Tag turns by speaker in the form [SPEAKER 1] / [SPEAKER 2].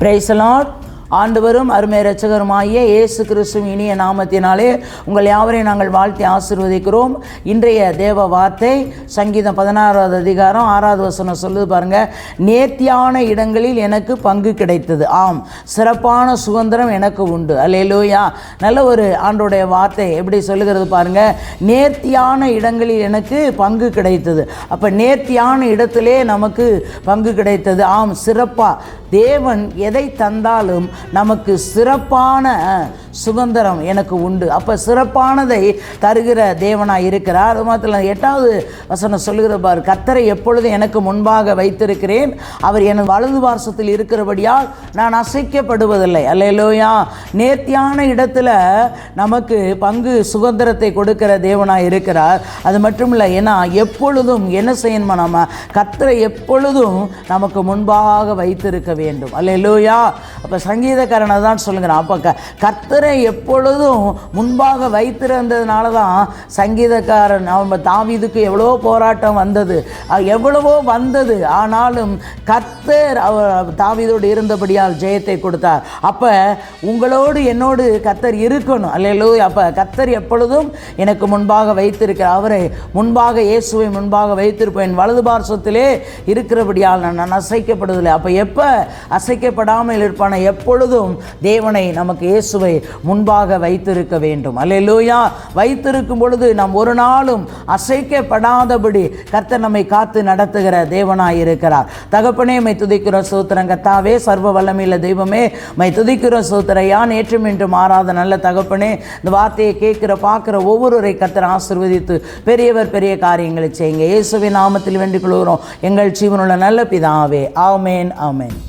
[SPEAKER 1] பிரைசலாட் ஆண்டவரும் அருமை இரட்சகருமாகிய இயேசு கிறிஸ்துவின் இனிய நாமத்தினாலே உங்கள் யாவரையும் நாங்கள் வாழ்த்தி ஆசீர்வதிக்கிறோம். இன்றைய தேவ வார்த்தை சங்கீதம் பதினாறாவது அதிகாரம் ஆறாவது வசனம் சொல்லுது பாருங்க. நேர்த்தியான இடங்களில் எனக்கு பங்கு கிடைத்தது. ஆம் சிறப்பான சுதந்திரம் எனக்கு உண்டு. அல்லேலூயா. நல்ல ஒரு ஆண்டோடைய வார்த்தை எப்படி சொல்லுகிறது பாருங்க. நேர்த்தியான இடங்களில் எனக்கு பங்கு கிடைத்தது. அப்போ நேர்த்தியான இடத்திலே நமக்கு பங்கு கிடைத்தது. ஆம் சிறப்பாக தேவன் எதை தந்தாலும் நமக்கு சிறப்பான சுதந்திரம் எனக்கு உண்டு. அப்போ சிறப்பானதை தருகிற தேவனாக இருக்கிறார். அது மாத்திரம் எட்டாவது வசனம் சொல்லுகிற பார் கத்தரை எப்பொழுதும் எனக்கு முன்பாக வைத்திருக்கிறேன் அவர் என் வலது வாரசத்தில் இருக்கிறபடியால் நான் அசைக்கப்படுவதில்லை. அல்லையிலோயா நேர்த்தியான இடத்துல நமக்கு பங்கு சுதந்திரத்தை கொடுக்கிற தேவனாக இருக்கிறார். அது மட்டும் இல்லை ஏன்னா எப்பொழுதும் என்ன செய்யணுமா நம்ம கத்தரை எப்பொழுதும் நமக்கு முன்பாக வைத்திருக்க வேண்டும். அல்லையிலோயா அப்போ சங்கீதக்காரனை தான் சொல்லுங்கிறான் அப்போ க கத்தரை எப்பொழுதும் முன்பாக வைத்திருந்ததுனால தான் சங்கீதக்காரன் அவன் தாவிதுக்கு எவ்வளோ போராட்டம் வந்தது. எவ்வளவோ வந்தது. ஆனாலும் கத்தர் அவர் தாவீதோடு இருந்தபடியால் ஜெயத்தை கொடுத்தார். அப்போ உங்களோடு என்னோடு கத்தர் இருக்கணும். அல்லையிலோ அப்போ கத்தர் எப்பொழுதும் எனக்கு முன்பாக வைத்திருக்கிறார். அவரை முன்பாக இயேசுவை முன்பாக வைத்திருப்பேன். வலது பார்சத்திலே இருக்கிறபடியால் நான் நான் அசைக்கப்படுவதில்லை. அப்போ எப்போ அசைக்கப்படாமல் இருப்பான எப்பொழுதும் தேவனை நமக்கு இயேசுவை முன்பாக வைத்திருக்க வேண்டும். அல்லையிலூயா வைத்திருக்கும் பொழுது நாம் ஒரு நாளும் அசைக்கப்படாதபடி கர்த்தர் நம்மை காத்து நடத்துகிற தேவனாய் இருக்கிறார். தகப்பனே மை துதிக்கிற சூத்திரம் கத்தாவே சர்வ வல்லமையில தெய்வமே மை துதிக்கிற சூத்திரையா நேற்றும் இன்றும் மாறாத நல்ல தகப்பனே இந்த வார்த்தையை கேட்கிற பார்க்குற ஒவ்வொருவரை கர்த்தர் ஆசிர்வதித்து பெரியவர் பெரிய காரியங்களை செய்யுங்க. இயேசுவின் நாமத்தில் வேண்டிக் கொள்கிறோம். எங்கள் ஜீவனுள்ள நல்ல பிதாவே. ஆமேன் ஆமேன்.